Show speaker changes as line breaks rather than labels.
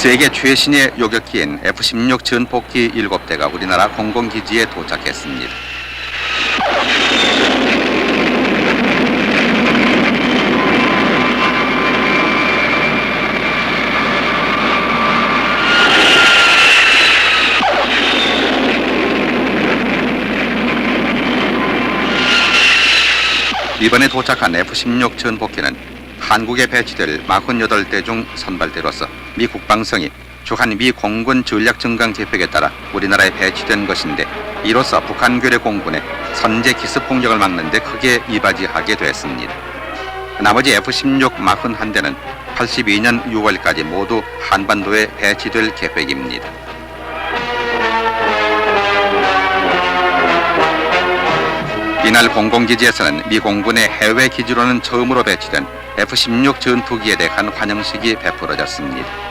세계 최신의 요격기인 F-16 전폭기 7대가 우리나라 공공기지에 도착했습니다. 이번에 도착한 F-16 전폭기는 한국에 배치될 48대 중 선발대로서 미 국방성이 주한 미 공군 전략 증강 계획에 따라 우리나라에 배치된 것인데 이로써 북한 괴뢰 공군의 선제 기습 공격을 막는 데 크게 이바지하게 됐습니다. 나머지 F-16 41대는 82년 6월까지 모두 한반도에 배치될 계획입니다. 이날 공공기지에서는 미 공군의 해외 기지로는 처음으로 배치된 F-16 전투기에 대한 환영식이 베풀어졌습니다.